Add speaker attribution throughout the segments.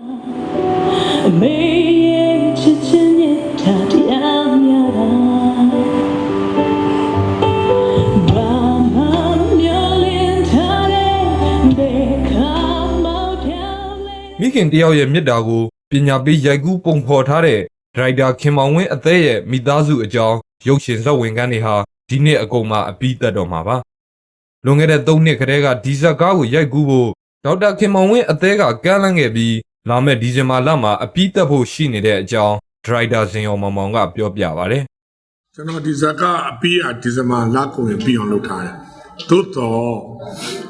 Speaker 1: မေရဲ့ချစ်ချင်းရဲ့တာတရားများတာဘာမှမျောလင်းထားတဲ့ဘယ်ခါမှပြောင်းလဲ
Speaker 2: မိခင်တယောက်ရဲ့မြစ်တာကိုပညာပေးရိုက်ကူးပုံဖော်ထားတဲ့ဒရိုက်တာခင်မောင်ဝင်းအသေးရဲ့မိသားစုအကြောင်းရုပ်ရှင်ဇာတ်ဝင်ကန်းတွေဟာဒီနှစ်အကုန်မှာအပြီးသက်တော့မှာပါလွန်ခဲ့တဲ့၃နှစ်ခတည်းကဒီဇက်ကားကိုရိုက်ကူးဖို့ဒေါက်တာခင်မောင်ဝင်းအသေးကကမ်းလှမ်းခဲ့ပြီး လာမယ့်ဒီဇင်ဘာလမှာအပြီးသက်ဖို့ရှိနေတဲ့အကြောင်းဒရိုက်တာဇင်ယော်မောင်မောင်ကပြောပြပါဗျ။
Speaker 3: ကျွန်တော်ဒီဇက်ကအပြီးအဒီဇင်ဘာလကုန်ရင်ပြီးအောင်လုပ်ထားတယ်သို့တော့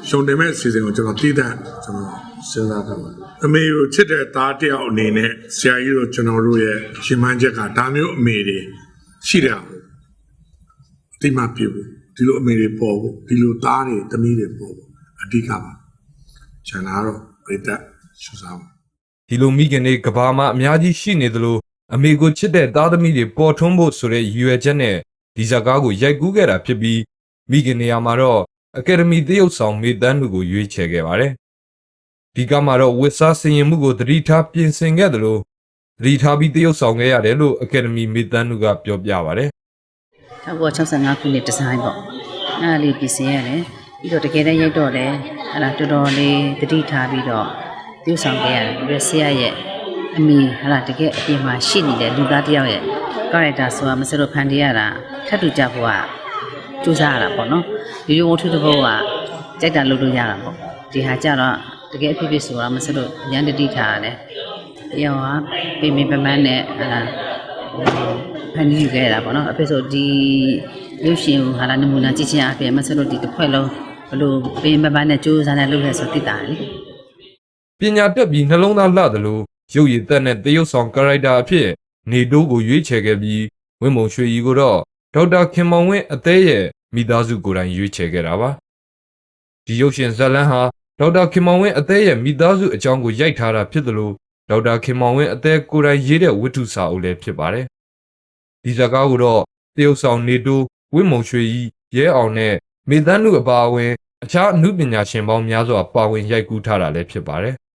Speaker 3: ရှုံတင်မဲ့အစီအစဉ်ကိုကျွန်တော်တည်တံ့ကျွန်တော်စဉ်းစားထားပါတယ်အမေကိုချစ်တဲ့သားတစ်ယောက်အနေနဲ့ဆရာကြီးတို့ကျွန်တော်တို့ရဲ့ရှင်မန်းချက်ကဒါမျိုးအမေတွေရှိတယ်အတိမပြဖို့ဒီလိုအမေတွေပေါ်ဖို့ဒီလိုသားတွေသမီးတွေပေါ်ဖို့အဓိကပါကျန်တာကတော့ပြတ်သက်ရှုစားပါ
Speaker 2: ဒီလိုမိခင်တွေကဘာမှအများကြီးရှိနေသလိုအမေကိုချစ်တဲ့သားသမီးတွေပေါ်ထွန်းဖို့ဆိုတဲ့ရည်ရွယ်ချက်နဲ့ဒီဇာကားကိုရိုက်ကူးခဲ့တာဖြစ်ပြီးမိခင်နေရာမှာတော့အကယ်ဒမီသရုပ်ဆောင်မေတန်းလူကိုရွေးချယ်ခဲ့ပါတယ်။ဒီကမှာတော့ဝစ်စားစင်ရင်မှုကိုသတိထားပြင်ဆင်ခဲ့သလိုသတိထားပြီးသရုပ်ဆောင်ခဲ့ရတယ်လို့အကယ်ဒမီမေတန်းလူကပြောပြပါတယ်
Speaker 4: 1965ခုနှစ်ဒီဇိုင်းပေါ့အဲ့ဒါလေးပြင်ဆင်ရတယ်ပြီးတော့တကယ်တမ်းရိုက်တော့လေအဲ့ဒါတော်တော်လေးတတိထားပြီးတော့ ပြုဆောင်ခဲ့ရတယ်ပြီးတော့ဆရာရဲ့အမိဟာလာတကယ်အပြင်မှာရှိနေတဲ့လူသားတစ်ယောက်ရဲ့ character ဆိုတာမစလို့ဖန်တီးရတာထပ်တူကြဖို့ကစူးစမ်းရတာပေါ့နော်ဒီလိုဝတ္ထုတစ်ပုဒ်ကကြိုက်တာလုပ်လို့ရတာပေါ့ဒီဟာကြတော့တကယ်အဖြစ်ဖြစ်ဆိုတာမစလို့အញ្ញတတိထားရတယ်တရားဟာပြင်းပြင်းပန်းပန်းနဲ့အဲ့ဒါဖန်တီးယူခဲ့တာပေါ့နော်အဖေဆိုဒီရုပ်ရှင်ကိုဟာလာနမူနာကြည့်ချင်းအဖေမဆက်လို့ဒီတစ်ခွက်လုံးဘလို့ပင်ပပန်းနဲ့ကြိုးစားနေလုပ်ရဲဆိုသိတာလေ။
Speaker 2: ပညာတက်ပြီးနှလုံးသားလှသလိုရုပ်ရည်သက်တဲ့သရုပ်ဆောင်ကာရိုက်တာအဖြစ်နေတိုးကိုရွေးချယ်ခဲ့ပြီးဝင်းမုံရွှေရီကိုတော့ဒေါက်တာခင်မောင်ဝင်းအသေးရဲ့မိသားစုကိုယ်တိုင်ရွေးချယ်ခဲ့တာပါ။ဒီရုပ်ရှင်ဇာတ်လမ်းဟာဒေါက်တာခင်မောင်ဝင်းအသေးရဲ့မိသားစုအကြောင်းကိုရိုက်ထားတာဖြစ်သလိုဒေါက်တာခင်မောင်ဝင်းအသေးကိုယ်တိုင်ရေးတဲ့ဝတ္ထုစာအုပ်လည်းဖြစ်ပါတယ်။ဒီဇာတ်ကားကိုတော့တရုပ်ဆောင်နေတိုးဝင်းမုံရွှေရီရဲအောင်နဲ့မေသန်းလူအပါအဝင်အခြားအမှုပညာရှင်ပေါင်းများစွာပါဝင်ရိုက်ကူးထားတာလည်းဖြစ်ပါတယ်။